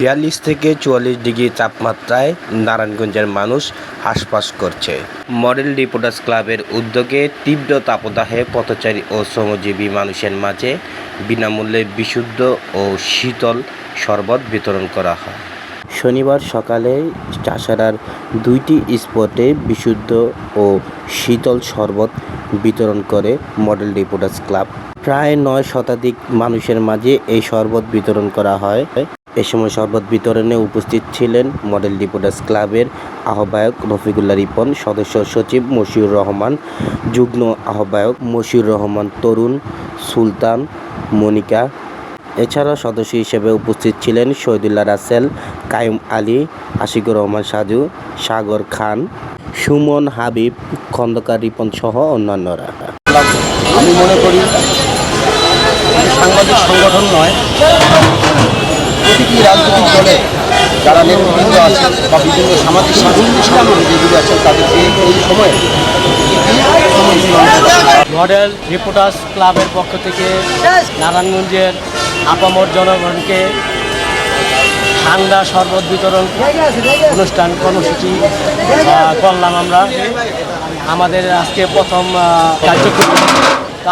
বিয়াল্লিশ থেকে চুয়াল্লিশ ডিগ্রি তাপমাত্রায় নারায়ণগঞ্জের মানুষ হাঁসফাঁস করছে। মডেল রিপোর্টার্স ক্লাবের উদ্যোগে তীব্র তাপদাহে পথচারী ও শ্রমজীবী মানুষের মাঝে বিনামূল্যে বিশুদ্ধ ও শীতল শরবত বিতরণ করা হয়। শনিবার সকালে চাষারার দুইটি স্পটে বিশুদ্ধ ও শীতল শরবত বিতরণ করে মডেল রিপোর্টার্স ক্লাব। প্রায় নয় শতাধিক মানুষের মাঝে এই শরবত বিতরণ করা হয়। এ সময় শরবত বিতরণে উপস্থিত ছিলেন মডেল রিপোর্টার্স ক্লাবের আহ্বায়ক রফিকুল্লাহ রিপন, সদস্য সচিব মশিউর রহমান, যুগ্ম আহ্বায়ক মশিউর রহমান তরুণ, সুলতান মনিকা। এছাড়াও সদস্য হিসেবে উপস্থিত ছিলেন শহীদুল্লাহ রাসেল কায়ুম আলী, আশিকুর রহমান সাজু, সাগর খান, সুমন হাবিব, খন্দকার রিপন সহ অন্যান্যরা। আমি মনে করি সাংবাদিক সংগঠন নয় প্রতিটি রাজনৈতিক দলে যারা নেতৃবৃন্দ আছেন বা বিভিন্ন সামাজিক সাংস্কৃতিক সংগঠন তাদেরকে এই সময়ে মডেল রিপোর্টার্স ক্লাবের পক্ষ থেকে নারায়ণগঞ্জের আপামর জনগণকে ঠান্ডা শরবত বিতরণ অনুষ্ঠান কর্মসূচি করলাম আমরা। আমাদের আজকে প্রথম কার্যক্রম।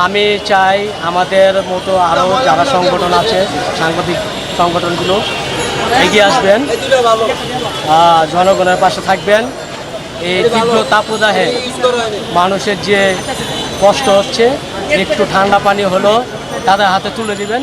আমি চাই আমাদের মতো আরও যারা সংগঠন আছে, সাংবাদিক সংগঠনগুলো এগিয়ে আসবেন। জনগণের পাশে থাকবেন। এই তীব্র তাপদাহে মানুষের যে কষ্ট হচ্ছে, একটু ঠান্ডা পানি হলো তাদের হাতে তুলে দিবেন।